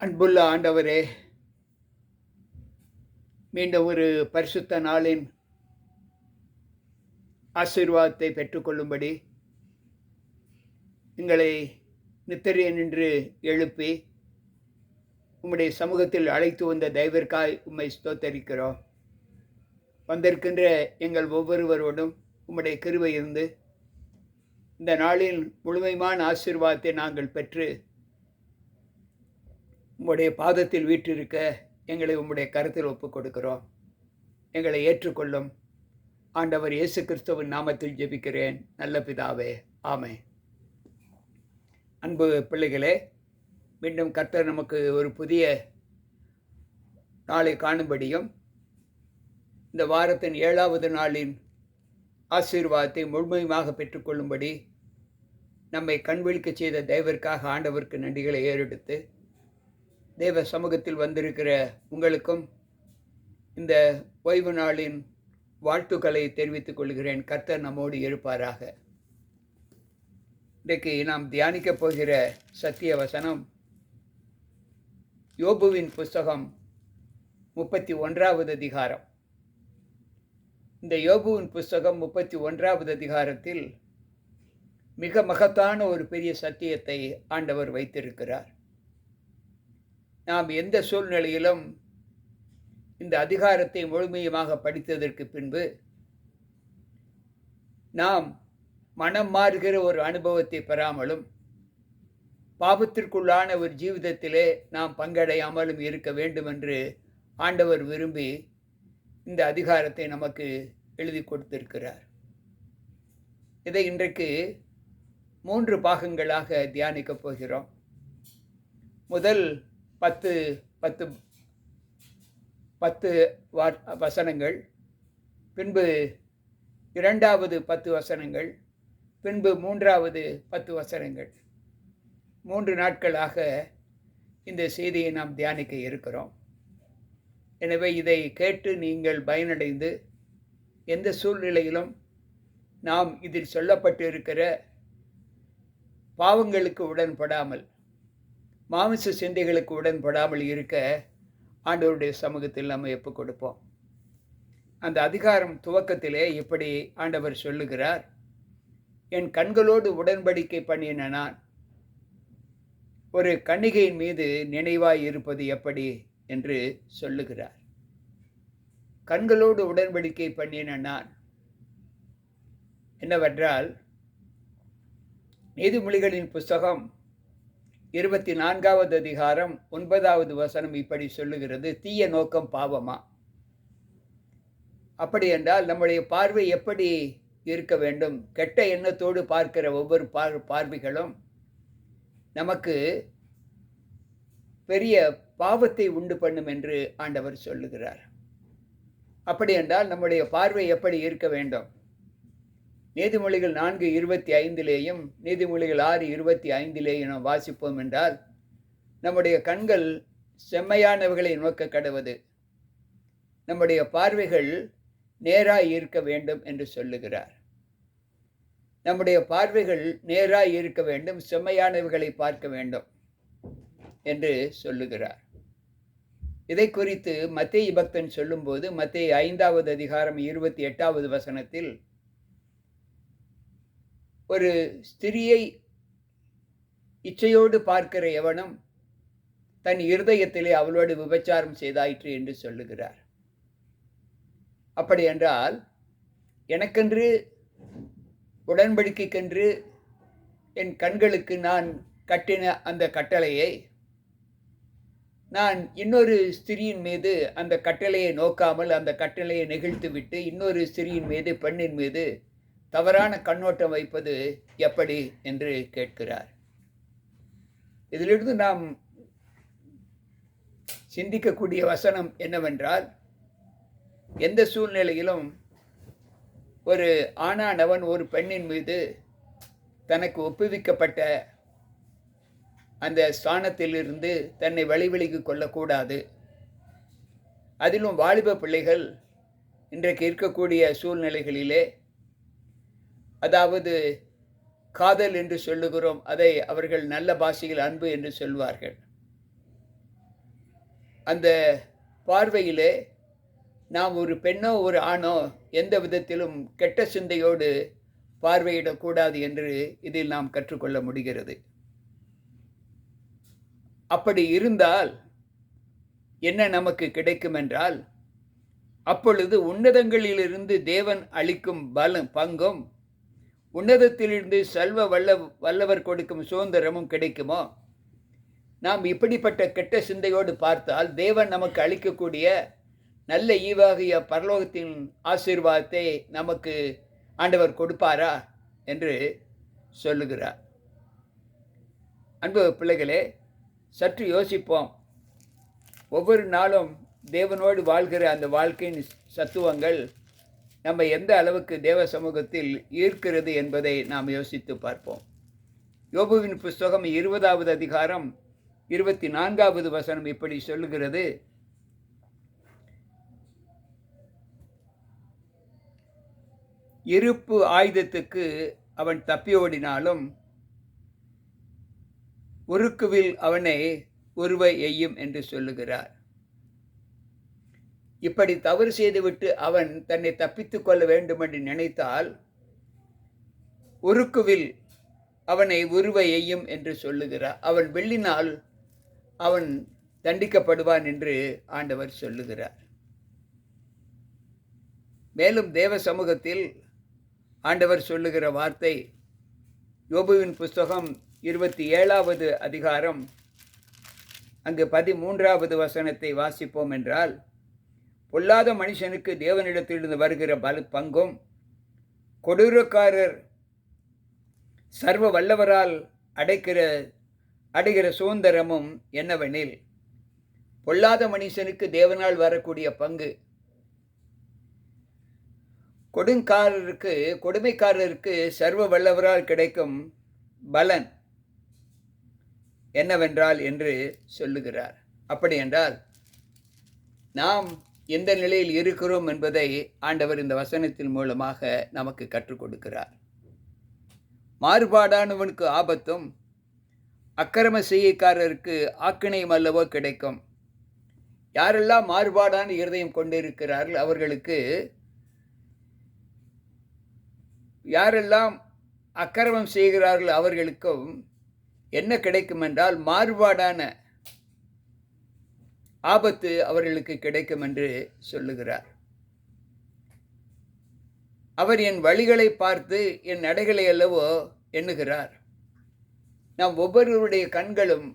அன்புள்ள ஆண்டவரே மீண்டும் ஒரு பரிசுத்த நாளின் ஆசீர்வாதத்தை பெற்றுக்கொள்ளும்படி எங்களை நித்திரைய நின்று எழுப்பி உம்முடைய சமூகத்தில் அழைத்து வந்த தெய்வர்காய் உம்மை ஸ்தோத்தரிக்கிறோம். வந்திருக்கின்ற எங்கள் ஒவ்வொருவரோடும் உம்முடைய கிருவை இருந்து இந்த நாளில் முழுமையான ஆசீர்வாதத்தை நாங்கள் பெற்று உம்முடைய பாதத்தில் வீற்றிருக்க எங்களை உம்முடைய கருத்தில் ஒப்புக் கொடுக்கிறோம் எங்களை ஏற்றுக்கொள்ளும். ஆண்டவர் இயேசு கிறிஸ்துவின் நாமத்தில் ஜெபிக்கிறேன். நல்ல பிதாவே ஆமே அன்பு பிள்ளைகளே மீண்டும் கர்த்தர் நமக்கு ஒரு புதிய நாளை காணும்படியும் இந்த வாரத்தின் ஏழாவது நாளின் ஆசீர்வாதத்தை முழுமையாக பெற்றுக்கொள்ளும்படி நம்மை கண்விழிக்க செய்த தெய்வருக்காக ஆண்டவருக்கு நன்றிகளை ஏறெடுத்து தேவ சமூகத்தில் வந்திருக்கிற உங்களுக்கும் இந்த ஓய்வு நாளின் வாழ்த்துக்களை தெரிவித்துக் கொள்கிறேன். கர்த்தர் நம்மோடு இருப்பாராக. இன்றைக்கு நாம் தியானிக்கப் போகிற சத்திய வசனம் யோபுவின் புஸ்தகம் முப்பத்தி ஒன்றாவது அதிகாரம். இந்த யோபுவின் புஸ்தகம் முப்பத்தி ஒன்றாவது அதிகாரத்தில் மிக மகத்தான ஒரு பெரிய சத்தியத்தை ஆண்டவர் வைத்திருக்கிறார். நாம் எந்த சூழ்நிலையிலும் இந்த அதிகாரத்தை முழுமையமாக படித்ததற்கு பின்பு நாம் மனம் மாறுகிற ஒரு அனுபவத்தை பெறாமலும் பாவத்திற்குள்ளான ஒரு ஜீவிதத்திலே நாம் பங்கடையாமலும் இருக்க வேண்டும் என்று ஆண்டவர் விரும்பி இந்த அதிகாரத்தை நமக்கு எழுதி கொடுத்திருக்கிறார். இதை இன்றைக்கு மூன்று பாகங்களாக தியானிக்கப் போகிறோம். முதல் பத்து பத்து பத்து வசனங்கள். பின்பு இரண்டாவது பத்து வசனங்கள். பின்பு மூன்றாவது பத்து வசனங்கள். மூன்று நாட்களாக இந்த செய்தியை நாம் தியானிக்க இருக்கிறோம். எனவே இதை கேட்டு நீங்கள் பயனடைந்து எந்த சூழ்நிலையிலும் நாம் இதில் சொல்லப்பட்டு இருக்கிற பாவங்களுக்கு உடன்படாமல் மாமிச சிந்தைகளுக்கு உடன்படாமல் இருக்க ஆண்டவருடைய சமூகத்தில் நம்ம எப்போ கொடுப்போம்? அந்த அதிகாரம் துவக்கத்திலே இப்படி ஆண்டவர் சொல்லுகிறார் என் கண்களோடு உடன்படிக்கை பண்ணின நான் ஒரு கன்னிகையின் மீது நினைவாய் இருப்பது எப்படி? என்று சொல்லுகிறார். கண்களோடு உடன்படிக்கை பண்ணின நான் என்னவென்றால் நீதிமொழிகளின் புஸ்தகம் இருபத்தி நான்காவது அதிகாரம் ஒன்பதாவது வசனம் இப்படி சொல்லுகிறது தீய நோக்கம் பாவமா? அப்படி என்றால் நம்முடைய பார்வை எப்படி இருக்க வேண்டும்? கெட்ட எண்ணத்தோடு பார்க்கிற ஒவ்வொரு பார் பார்வைகளும் நமக்கு பெரிய பாவத்தை உண்டு பண்ணும் என்று ஆண்டவர் சொல்லுகிறார். அப்படி என்றால் நம்முடைய பார்வை எப்படி இருக்க வேண்டும்? நீதிமொழிகள் நான்கு இருபத்தி ஐந்திலேயும் நீதிமொழிகள் ஆறு இருபத்தி ஐந்திலேயும் நாம் வாசிப்போம் என்றால் நம்முடைய கண்கள் செம்மையானவர்களை நோக்க கடவுது. நம்முடைய பார்வைகள் நேராய் இருக்க வேண்டும் என்று சொல்லுகிறார். நம்முடைய பார்வைகள் நேராய் இருக்க வேண்டும் செம்மையானவர்களை பார்க்க வேண்டும் என்று சொல்லுகிறார். இதை குறித்து மத்திய பக்தன் சொல்லும்போது மத்திய ஐந்தாவது அதிகாரம் இருபத்தி எட்டாவது வசனத்தில் ஒரு ஸ்திரியை இச்சையோடு பார்க்கிற எவனும் தன் இருதயத்திலே அவளோடு விபச்சாரம் செய்தாயிற்று என்று சொல்லுகிறார். அப்படி என்றால் எனக்கென்று உடன்படிக்கைக்கென்று என் கண்களுக்கு நான் கட்டின அந்த கட்டளையை நான் இன்னொரு ஸ்திரியின் மீது அந்த கட்டளையை நோக்காமல் அந்த கட்டளையை நெகிழ்த்து விட்டு இன்னொரு ஸ்திரியின் மீது பெண்ணின் மீது தவறான கண்ணோட்டம் வைப்பது எப்படி என்று கேட்கிறார். இதிலிருந்து நாம் சிந்திக்கக்கூடிய வசனம் என்னவென்றால் எந்த சூழ்நிலையிலும் ஒரு ஆணானவன் ஒரு பெண்ணின் மீது தனக்கு ஒப்புவிக்கப்பட்ட அந்த ஸ்தானத்திலிருந்து தன்னை வழிவிலகி கொள்ளக்கூடாது. அதிலும் வாலிப பிள்ளைகள் இன்றைக்கு இருக்கக்கூடிய சூழ்நிலைகளிலே அதாவது காதல் என்று சொல்லுகிறோம் அதை அவர்கள் நல்ல பாஷையில் அன்பு என்று சொல்வார்கள். அந்த பார்வையிலே நாம் ஒரு பெண்ணோ ஒரு ஆணோ எந்த விதத்திலும் கெட்ட சிந்தையோடு பார்வையிடக்கூடாது என்று இதில் நாம் கற்றுக்கொள்ள முடிகிறது. அப்படி இருந்தால் என்ன நமக்கு கிடைக்கும் என்றால் அப்பொழுது உன்னதங்களிலிருந்து தேவன் அளிக்கும் பலம் பங்கும் உன்னதத்திலிருந்து செல்வ வல்ல வல்லவர் கொடுக்கும் சுதந்திரமும் கிடைக்குமோ? நாம் இப்படிப்பட்ட கெட்ட சிந்தையோடு பார்த்தால் தேவன் நமக்கு அளிக்கக்கூடிய நல்ல ஈவாகிய பரலோகத்தின் ஆசீர்வாதத்தை நமக்கு ஆண்டவர் கொடுப்பாரா? என்று சொல்லுகிறார். அன்பு பிள்ளைகளே சற்று யோசிப்போம். ஒவ்வொரு நாளும் தேவனோடு வாழ்கிற அந்த வாழ்க்கையின் சத்துவங்கள் நம்ம எந்த அளவுக்கு தேவ சமூகத்தில் ஈர்க்கிறது என்பதை நாம் யோசித்து பார்ப்போம். யோபுவின் புஸ்தகம் இருபதாவது அதிகாரம் இருபத்தி நான்காவது வசனம் இப்படி சொல்லுகிறது. இருப்பு ஆயுதத்துக்கு அவன் தப்பி ஓடினாலும் உருக்குவில் அவனை உருவ எய்யும் என்று சொல்லுகிறார். இப்படி தவறு செய்துவிட்டு அவன் தன்னை தப்பித்துக் கொள்ள வேண்டும் என்று நினைத்தால் உருக்குவில் அவனை உருவை எய்யும் என்று சொல்லுகிறார். அவன் வெள்ளினால் அவன் தண்டிக்கப்படுவான் என்று ஆண்டவர் சொல்லுகிறார். மேலும் தேவ சமூகத்தில் ஆண்டவர் சொல்லுகிற வார்த்தை யோபுவின் புஸ்தகம் இருபத்தி ஏழாவது அதிகாரம் அங்கு பதிமூன்றாவது வசனத்தை வாசிப்போம் என்றால் பொல்லாத மனுஷனுக்கு தேவனிடத்திலிருந்து வருகிற பல பங்கும் கொடூரக்காரர் சர்வ வல்லவரால் அடைக்கிற அடைகிற சுதந்திரமும் என்னவெனில் பொல்லாத மனுஷனுக்கு தேவனால் வரக்கூடிய பங்கு. கொடுங்காரருக்கு கொடுமைக்காரருக்கு சர்வ வல்லவரால் கிடைக்கும் பலன் என்னவென்றால் என்று சொல்லுகிறார். அப்படி என்றால் நாம் எந்த நிலையில் இருக்கிறோம் என்பதை ஆண்டவர் இந்த வசனத்தின் மூலமாக நமக்கு கற்றுக் கொடுக்கிறார். மாறுபாடானவனுக்கு ஆபத்தும் அக்கிரம செய்யக்காரருக்கு ஆக்கினையும் அல்லவோ கிடைக்கும். யாரெல்லாம் மாறுபாடான இருதயம் கொண்டிருக்கிறார்கள் அவர்களுக்கு யாரெல்லாம் அக்கிரமம் செய்கிறார்கள் அவர்களுக்கும் என்ன கிடைக்கும் என்றால் மாறுபாடான ஆபத்து அவர்களுக்கு கிடைக்கும் என்று சொல்லுகிறார். அவர் என் வழிகளை பார்த்து என் நடைகளை அல்லவோ எண்ணுகிறார். நாம் ஒவ்வொருவருடைய கண்களும்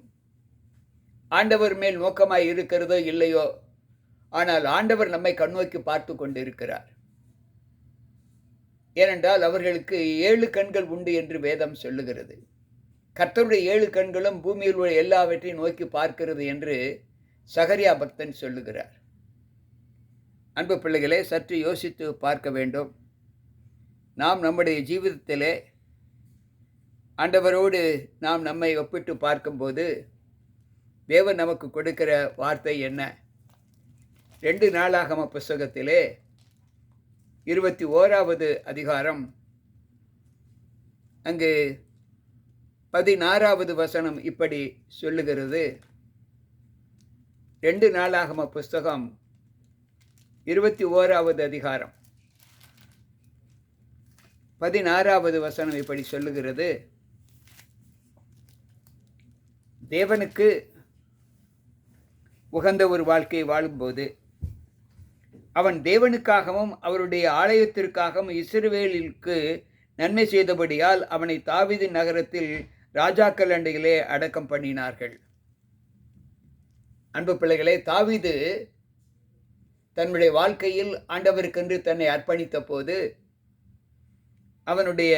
ஆண்டவர் மேல் நோக்கமாய் இருக்கிறதோ இல்லையோ ஆனால் ஆண்டவர் நம்மை கண்ணோக்கி பார்த்து கொண்டிருக்கிறார். ஏனென்றால் அவர்களுக்கு ஏழு கண்கள் உண்டு என்று வேதம் சொல்லுகிறது. கர்த்தருடைய ஏழு கண்களும் பூமியில் உள்ள எல்லாவற்றையும் நோக்கி பார்க்கிறது என்று சகரியா பக்தன் சொல்லுகிறார். அன்பு பிள்ளைகளே சற்று யோசித்து பார்க்க வேண்டும். நாம் நம்முடைய ஜீவிதத்திலே ஆண்டவரோடு நாம் நம்மை ஒப்பிட்டு பார்க்கும்போது தேவன் நமக்கு கொடுக்கிற வார்த்தை என்ன? ரெண்டு நாளாகம புஸ்தகத்திலே இருபத்தி ஓராவது அதிகாரம் அங்கு பதினாறாவது வசனம் இப்படி சொல்லுகிறது. ரெண்டு நாளாகம புஸ்தகம் இருபத்தி ஓராவது அதிகாரம். பதினாறாவது வசனம் இப்படி சொல்லுகிறது. தேவனுக்கு உகந்த ஒரு வாழ்க்கையை வாழும்போது அவன் தேவனுக்காகவும் அவருடைய ஆலயத்திற்காகவும் இஸ்ரவேலிற்கு நன்மை செய்தபடியால் அவனை தாவிதி நகரத்தில் ராஜாக்கள் அண்டையிலே அடக்கம் பண்ணினார்கள். அன்பு பிள்ளைகளே தாவிது தன்னுடைய வாழ்க்கையில் ஆண்டவருக்கென்று தன்னை அர்ப்பணித்த போது அவனுடைய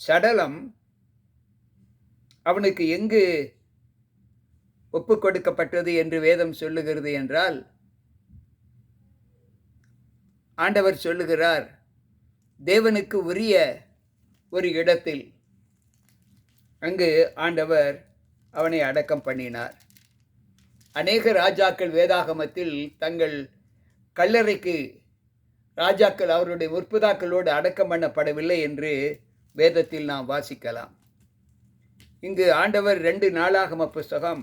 சடலம் அவனுக்கு எங்கு ஒப்பு கொடுக்கப்பட்டது என்று வேதம் சொல்லுகிறது என்றால் ஆண்டவர் சொல்லுகிறார் தேவனுக்கு உரிய ஒரு இடத்தில். அங்கு ஆண்டவர் அவனை அடக்கம் பண்ணினார். அநேக ராஜாக்கள் வேதாகமத்தில் தங்கள் கல்லறைக்கு ராஜாக்கள் அவருடைய முற்புதாக்களோடு அடக்கம் பண்ணப்படவில்லை என்று வேதத்தில் நாம் வாசிக்கலாம். இங்கு ஆண்டவர் ரெண்டு நாளாகம புஸ்தகம்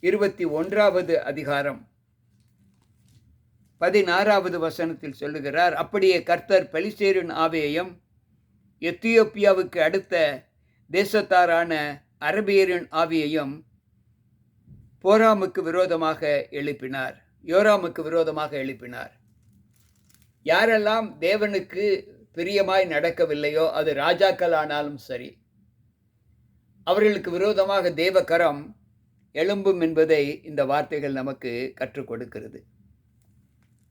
இருபத்தி ஒன்றாவது அதிகாரம் பதினாறாவது வசனத்தில் சொல்லுகிறார் அப்படியே கர்த்தர் பலிசேரின் ஆவியையும் எத்தியோப்பியாவுக்கு அடுத்த தேசத்தாரான அரபியரின் ஆவியையும் போராமுக்கு விரோதமாக எழுப்பினார். யோராமுக்கு விரோதமாக எழுப்பினார். யாரெல்லாம் தேவனுக்கு பிரியமாய் நடக்கவில்லையோ அது ராஜாக்கள் ஆனாலும் சரி. அவர்களுக்கு விரோதமாக தேவகரம் எழும்பும் என்பதை இந்த வார்த்தைகள் நமக்கு கற்றுக் கொடுக்கிறது.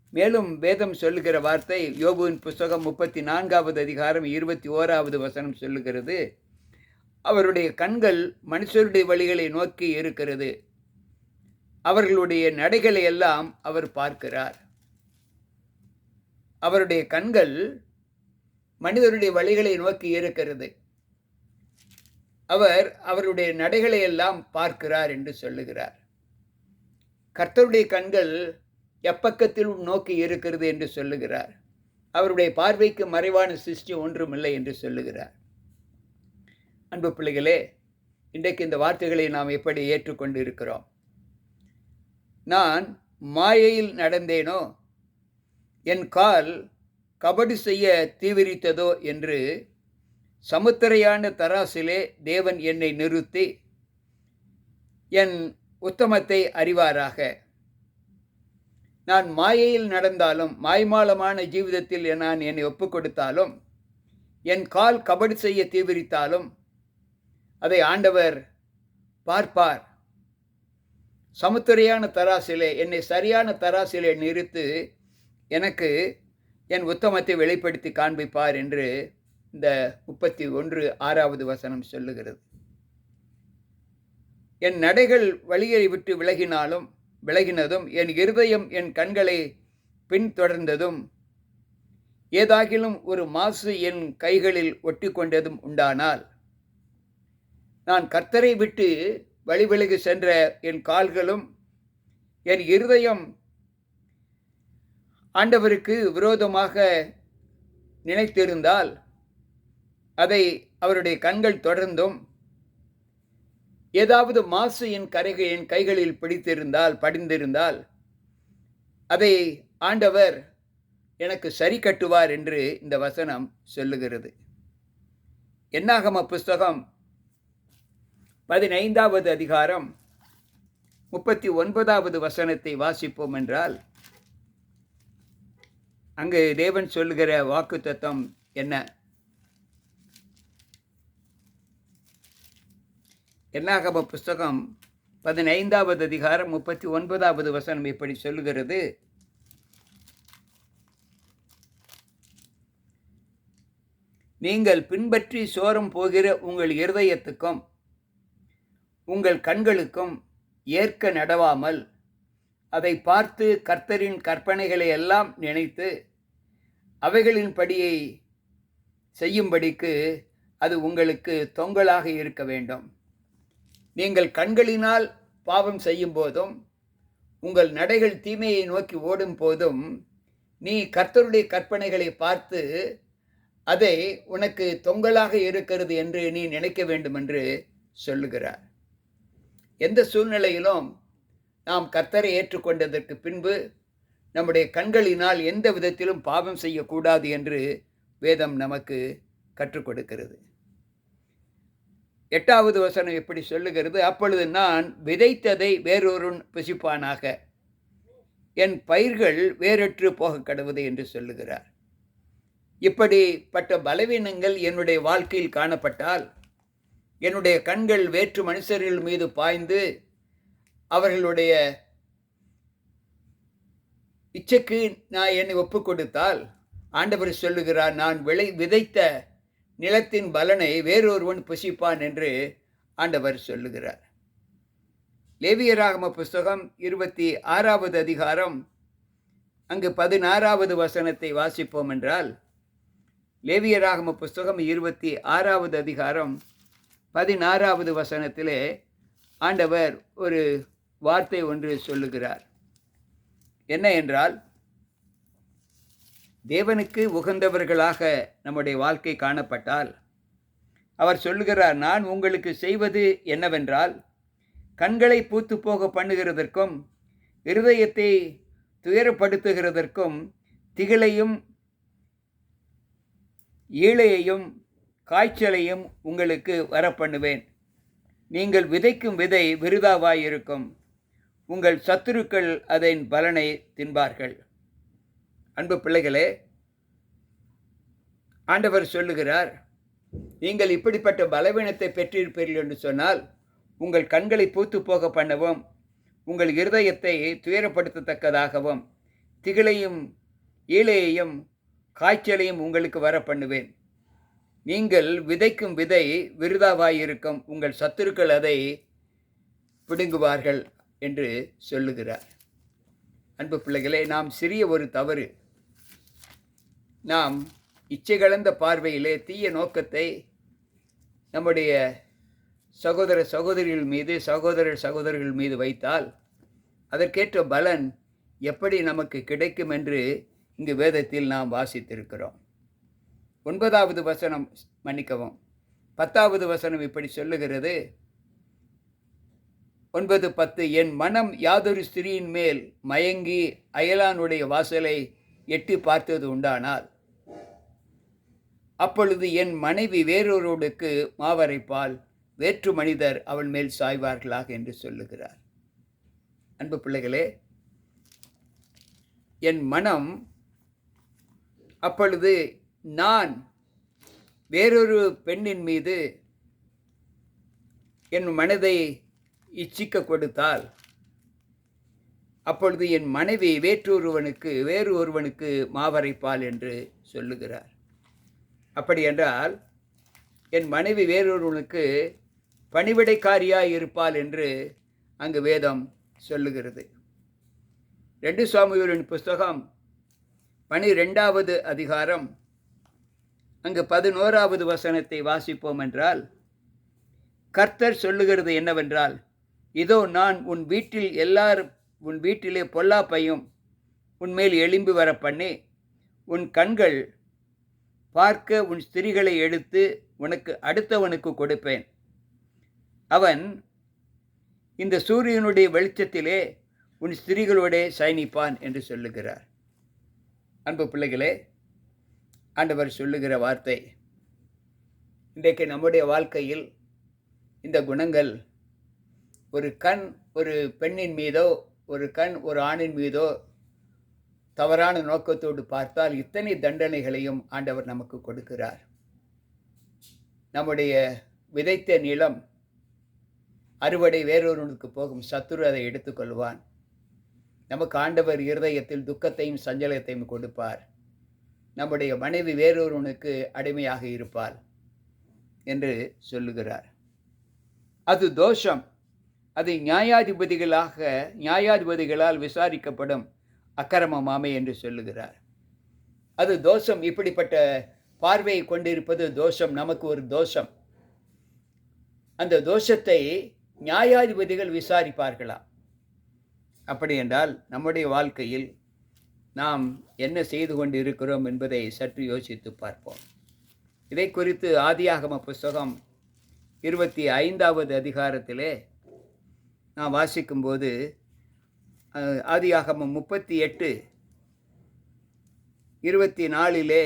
மேலும் வேதம் சொல்லுகிற வார்த்தை யோபுவின் புஸ்தகம் முப்பத்தி நான்காவது அதிகாரம் இருபத்தி ஓராவது வசனம் சொல்லுகிறது. அவருடைய கண்கள் மனுஷருடைய வழிகளை நோக்கி இருக்கிறது. அவர்களுடைய நடைகளை எல்லாம் அவர் பார்க்கிறார். அவருடைய கண்கள் மனிதருடைய வழிகளை நோக்கி இருக்கிறது. அவர் அவருடைய நடைகளை எல்லாம் பார்க்கிறார் என்று சொல்லுகிறார். கர்த்தருடைய கண்கள் எப்பக்கத்திலும் நோக்கி இருக்கிறது என்று சொல்லுகிறார். அவருடைய பார்வைக்கு மறைவான சிருஷ்டி ஒன்றுமில்லை என்று சொல்லுகிறார். அன்பு பிள்ளைகளே இன்றைக்கு இந்த வார்த்தைகளை நாம் எப்படி ஏற்றுக்கொண்டு இருக்கிறோம்? நான் மாயையில் நடந்தேனோ? என் கால் கபடி செய்ய தீவிரித்ததோ? என்று சமுத்திரையான தராசிலே தேவன் என்னை நிறுத்தி என் உத்தமத்தை அறிவாராக. நான் மாயையில் நடந்தாலும் மாய்மாலமான ஜீவிதத்தில் நான் என்னை ஒப்புக்கொடுத்தாலும் என் கால் கபடி செய்ய தீவிரித்தாலும் அதை ஆண்டவர் பார்ப்பார். சமுத்திரையான தராசிலே என்னை சரியான தராசிலே நிறுத்து எனக்கு என் உத்தமத்தை வெளிப்படுத்தி காண்பிப்பார் என்று இந்த முப்பத்தி ஒன்று ஆறாவது வசனம் சொல்லுகிறது. என் நடைகள் வழியை விட்டு விலகினாலும் விலகினதும் என் இருதயம் என் கண்களை பின்தொடர்ந்ததும் ஏதாகிலும் ஒரு மாசு என் கைகளில் ஒட்டி கொண்டதும் உண்டானால் நான் கர்த்தரை விட்டு வழி சென்ற என் கால்களும் என் இருதயம் ஆண்டவருக்கு விரோதமாக நினைத்திருந்தால் அதை அவருடைய கண்கள் தொடர்ந்தும் ஏதாவது மாசு என் கரைகள் என் கைகளில் பிடித்திருந்தால் படிந்திருந்தால் அதை ஆண்டவர் எனக்கு சரி கட்டுவார் என்று இந்த வசனம் சொல்லுகிறது. என்னாகம புஸ்தகம் பதினைந்தாவது அதிகாரம் முப்பத்தி ஒன்பதாவது வசனத்தை வாசிப்போம் என்றால் அங்கு தேவன் சொல்லுகிற வாக்கு தத்துவம் என்ன? என்னாகம புஸ்தகம் பதினைந்தாவது அதிகாரம் முப்பத்தி ஒன்பதாவது வசனம் இப்படி சொல்லுகிறது. நீங்கள் பின்பற்றி சோரம் போகிற உங்கள் இருதயத்துக்கும் உங்கள் கண்களுக்கும் ஏற்க நடவாமல் அதை பார்த்து கர்த்தரின் கற்பனைகளை எல்லாம் நினைத்து அவைகளின் படியை செய்யும்படிக்கு அது உங்களுக்கு தொங்கலாக இருக்க வேண்டும். நீங்கள் கண்களினால் பாவம் செய்யும் போதும் உங்கள் நடைகள் தீமையை நோக்கி ஓடும் போதும் நீ கர்த்தருடைய கற்பனைகளை பார்த்து அதை உனக்கு தொங்கலாக இருக்கிறது என்று நீ நினைக்க வேண்டும் என்று சொல்லுகிறார். எந்த சூழ்நிலையிலும் நாம் கர்த்தரை ஏற்றுக்கொண்டதற்கு பின்பு நம்முடைய கண்களினால் எந்த விதத்திலும் பாவம் செய்யக்கூடாது என்று வேதம் நமக்கு கற்றுக் கொடுக்கிறது. எட்டாவது வசனம் எப்படி சொல்லுகிறது? அப்பொழுது நான் விதைத்ததை வேறொருன் புசிப்பானாக. என் பயிர்கள் வேறற்று போக கடவுது என்று சொல்லுகிறார். இப்படிப்பட்ட பலவீனங்கள் என்னுடைய வாழ்க்கையில் காணப்பட்டால் என்னுடைய கண்கள் வேற்று மனுஷர்கள் மீது பாய்ந்து அவர்களுடைய இச்சைக்கு நான் என்னை ஒப்பு கொடுத்தால் ஆண்டவர் சொல்லுகிறார் நான் விளை விதைத்த நிலத்தின் பலனை வேறொருவன் புசிப்பான் என்று ஆண்டவர் சொல்லுகிறார். லேவியராகம புஸ்தகம் இருபத்தி ஆறாவது அதிகாரம் அங்கு பதினாறாவது வசனத்தை வாசிப்போம் என்றால் லேவியராகம புஸ்தகம் இருபத்தி ஆறாவது அதிகாரம் பதினாறாவது வசனத்திலே ஆண்டவர் ஒரு வார்த்தை ஒன்று சொல்லுகிறார். என்ன என்றால் தேவனுக்கு உகந்தவர்களாக நம்முடைய வாழ்க்கை காணப்பட்டால் அவர் சொல்லுகிறார் நான் உங்களுக்கு செய்வது என்னவென்றால் கண்களை பூத்து போக பண்ணுகிறதற்கும் இருதயத்தை துயரப்படுத்துகிறதற்கும் திகிலையும் ஈழையையும் காய்ச்சலையும் உங்களுக்கு வரப்பண்ணுவேன். நீங்கள் விதைக்கும் விதை விருதாவாயிருக்கும். உங்கள் சத்துருக்கள் அதன் பலனை தின்பார்கள். அன்பு பிள்ளைகளே ஆண்டவர் சொல்லுகிறார் நீங்கள் இப்படிப்பட்ட பலவீனத்தை பெற்றிருப்பீர்கள் என்று சொன்னால் உங்கள் கண்களை பூத்து போக பண்ணவும் உங்கள் இருதயத்தை துயரப்படுத்தத்தக்கதாகவும் திகிலையும் ஈழையையும் காய்ச்சலையும் உங்களுக்கு வர பண்ணுவேன் நீங்கள் விதைக்கும் விதை விருதாவாயிருக்கும் உங்கள் சத்துருக்கள் அதை பிடுங்குவார்கள் என்று சொல்லுகிறார். அன்பு பிள்ளைகளே நாம் சிறிய ஒரு தவறு. நாம் இச்சை கலந்த பார்வையிலே தீய நோக்கத்தை நம்முடைய சகோதர சகோதரிகள் மீது சகோதரர் சகோதரிகள் மீது வைத்தால் அதற்கேற்ற பலன் எப்படி நமக்கு கிடைக்கும் என்று இங்கு வேதத்தில் நாம் வாசித்திருக்கிறோம். ஒன்பதாவது வசனம் மன்னிக்கவும். பத்தாவது வசனம் இப்படி சொல்லுகிறது. ஒன்பது பத்து என் மனம் யாதொரு ஸ்திரியின் மேல் மயங்கி அயலானுடைய வாசலை எட்டி பார்த்தது உண்டானால் அப்பொழுது என் மனைவி வேறொருவருக்கு மாவரைப்பால் வேற்று மனிதர் அவள் மேல் சாய்வார்களாக என்று சொல்லுகிறார். அன்பு பிள்ளைகளே என் மனம் அப்பொழுது நான் வேறொரு பெண்ணின் மீது என் மனதை இச்சிக்க கொடுத்தால் அப்பொழுது என் மனைவி வேற்றொருவனுக்கு வேறு ஒருவனுக்கு மாவரைப்பாள் என்று சொல்லுகிறார். அப்படி என்றால் என் மனைவி வேறொருவனுக்கு பணிவிடைக்காரியாய் இருப்பாள் என்று அங்கு வேதம் சொல்லுகிறது. ரெண்டு சுவாமிகளின் புஸ்தகம் பனிரெண்டாவது அதிகாரம் அங்கு பதினோராவது வசனத்தை வாசிப்போம் என்றால் கர்த்தர் சொல்லுகிறது என்னவென்றால் இதோ நான் உன் வீட்டில் எல்லார் உன் வீட்டிலே பொல்லாப்பையும் உன்மேல் எலும்பி வர பண்ணி உன் கண்கள் பார்க்க உன் ஸ்திரிகளை எடுத்து உனக்கு அடுத்தவனுக்கு கொடுப்பேன். அவன் இந்த சூரியனுடைய வெளிச்சத்திலே உன் ஸ்திரிகளோடே சயனிப்பான் என்று சொல்லுகிறார். அன்பு பிள்ளைகளே ஆண்டவர் சொல்லுகிற வார்த்தை. இன்றைக்கு நம்முடைய வாழ்க்கையில் இந்த குணங்கள் ஒரு கண் ஒரு பெண்ணின் மீதோ ஒரு கண் ஒரு ஆணின் மீதோ தவறான நோக்கத்தோடு பார்த்தால் இத்தனை தண்டனைகளையும் ஆண்டவர் நமக்கு கொடுக்கிறார். நம்முடைய விதைத்த நிலம் அறுவடை வேறொருவனுக்கு போகும் சத்துரு அதை எடுத்துக்கொள்வான். நமக்கு ஆண்டவர் இருதயத்தில் துக்கத்தையும் சஞ்சலத்தையும் கொடுப்பார். நம்முடைய மனைவி வேறொருவனுக்கு அடிமையாக இருப்பாள் என்று சொல்லுகிறார். அது தோஷம். அது நியாயாதிபதிகளாக நியாயாதிபதிகளால் விசாரிக்கப்படும் அக்கிரமமாமை என்று சொல்லுகிறார். அது தோஷம். இப்படிப்பட்ட பார்வையை கொண்டிருப்பது தோஷம். நமக்கு ஒரு தோஷம். அந்த தோஷத்தை நியாயாதிபதிகள் விசாரிப்பார்களா? அப்படி என்றால் நம்முடைய வாழ்க்கையில் நாம் என்ன செய்து கொண்டு இருக்கிறோம் என்பதை சற்று யோசித்து பார்ப்போம். இதை குறித்து ஆதியாகம புஸ்தகம் இருபத்தி ஐந்தாவது அதிகாரத்திலே நான் வாசிக்கும்போது ஆதியாகமம் முப்பத்தி எட்டு இருபத்தி நாலிலே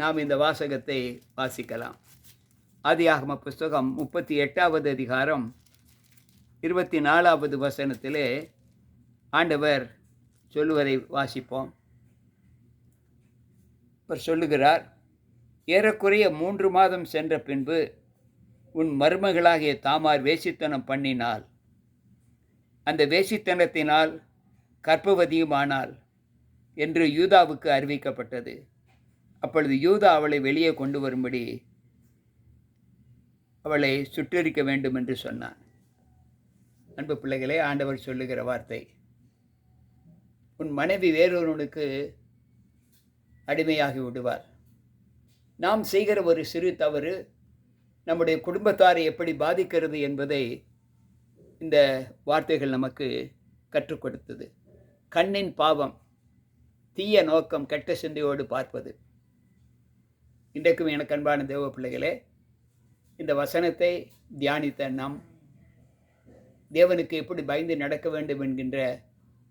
நாம் இந்த வாசகத்தை வாசிக்கலாம். ஆதியாகம புஸ்தகம் முப்பத்தி எட்டாவது அதிகாரம் இருபத்தி நாலாவது வசனத்திலே ஆண்டவர் சொல்லுவதை வாசிப்போம். அவர் சொல்லுகிறார் ஏறக்குறைய மூன்று மாதம் சென்ற பின்பு உன் மருமகளாகிய தாமார் வேசித்தனம் பண்ணினாள் அந்த வேசித்தனத்தினால் கற்பவதியுமானாள் என்று யூதாவுக்கு அறிவிக்கப்பட்டது. அப்பொழுது யூதா அவளை வெளியே கொண்டு வரும்படி அவளை சுற்றறிக்க வேண்டும் என்று சொன்னான். அன்பு பிள்ளைகளே ஆண்டவர் சொல்லுகிற வார்த்தை. உன் மனைவி வேறொருவனுக்கு அடிமையாகி விடுவார். நாம் செய்கிற ஒரு சிறு தவறு நம்முடைய குடும்பத்தாரை எப்படி பாதிக்கிறது என்பதை இந்த வார்த்தைகள் நமக்கு கற்றுக் கொடுத்தது. கண்ணின் பாவம் தீய நோக்கம் கெட்ட சிந்தையோடு பார்ப்பது. இன்றைக்கும் எனக்கு அன்பான தேவ பிள்ளைகளே இந்த வசனத்தை தியானித்த நாம் தேவனுக்கு எப்படி பயந்து நடக்க வேண்டும் என்கின்ற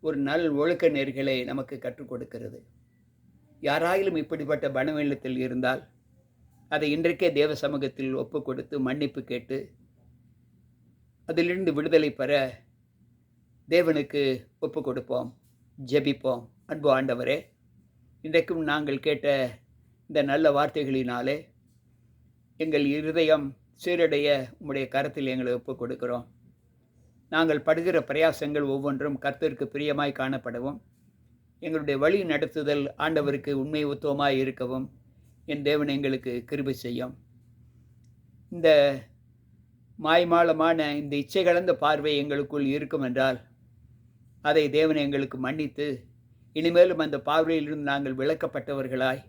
ஒரு நல் ஒழுக்க நெறிகளை நமக்கு கற்றுக் கொடுக்கிறது. யாராயிலும் இப்படிப்பட்ட பணவெள்ளத்தில் இருந்தால் அதை இன்றைக்கே தேவ சமூகத்தில் ஒப்பு கொடுத்து மன்னிப்பு கேட்டு அதிலிருந்து விடுதலை பெற தேவனுக்கு ஒப்பு கொடுப்போம் ஜெபிப்போம். அன்பு ஆண்டவரே இன்றைக்கும் நாங்கள் கேட்ட இந்த நல்ல வார்த்தைகளினாலே எங்கள் இருதயம் சீரடைய உம்முடைய கரத்தில் எங்களை ஒப்பு கொடுக்கிறோம் நாங்கள் படுகிற பிரயாசங்கள் ஒவ்வொன்றும் கர்த்தருக்கு பிரியமாய் காணப்படவும். எங்களுடைய வழி நடத்துதல் ஆண்டவருக்கு உண்மை உத்தவமாக இருக்கவும். என் தேவன் எங்களுக்கு கிருபை செய்யும். இந்த மாய்மாலமான இந்த இச்சை கலந்த பார்வை எங்களுக்குள் இருக்கும் என்றால் அதை தேவன் எங்களுக்கு மன்னித்து இனிமேலும் அந்த பார்வையிலிருந்து நாங்கள் விளக்கப்பட்டவர்களாய்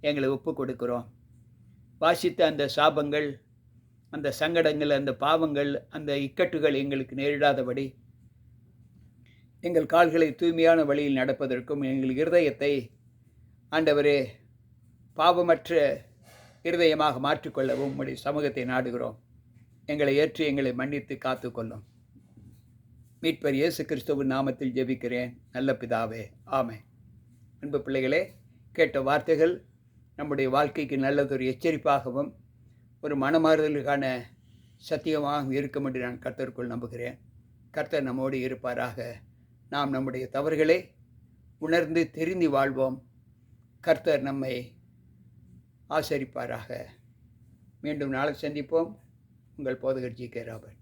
எங்களை ஒப்பு கொடுக்கிறோம் வாசித்த அந்த சாபங்கள் அந்த சங்கடங்கள் அந்த பாவங்கள் அந்த இக்கட்டுகள் எங்களுக்கு நேரிடாதபடி எங்கள் கால்களை தூய்மையான வழியில் நடப்பதற்கும் எங்கள் இருதயத்தை ஆண்டவரே பாவமற்ற இருதயமாக மாற்றிக்கொள்ளவும் உங்களுடைய சமூகத்தை நாடுகிறோம். எங்களை ஏற்று எங்களை மன்னித்து காத்துக்கொள்ளும் மீட்பர் இயேசு கிறிஸ்துவின் நாமத்தில் ஜெபிக்கிறேன். நல்ல பிதாவே ஆமே அன்பு பிள்ளைகளே கேட்ட வார்த்தைகள் நம்முடைய வாழ்க்கைக்கு நல்லதொரு எச்சரிப்பாகவும் ஒரு மனமாறுதலுக்கான சத்தியமாகவும் இருக்கும் என்று நான் கர்த்தருக்குள் நம்புகிறேன். கர்த்தர் நம்மோடு இருப்பாராக. நாம் நம்முடைய தவறுகளை உணர்ந்து தெரிந்து வாழ்வோம். கர்த்தர் நம்மை ஆசரிப்பாராக. மீண்டும் நாளை சந்திப்போம். உங்கள் போதகர் ஜி கே ராபர்ட்.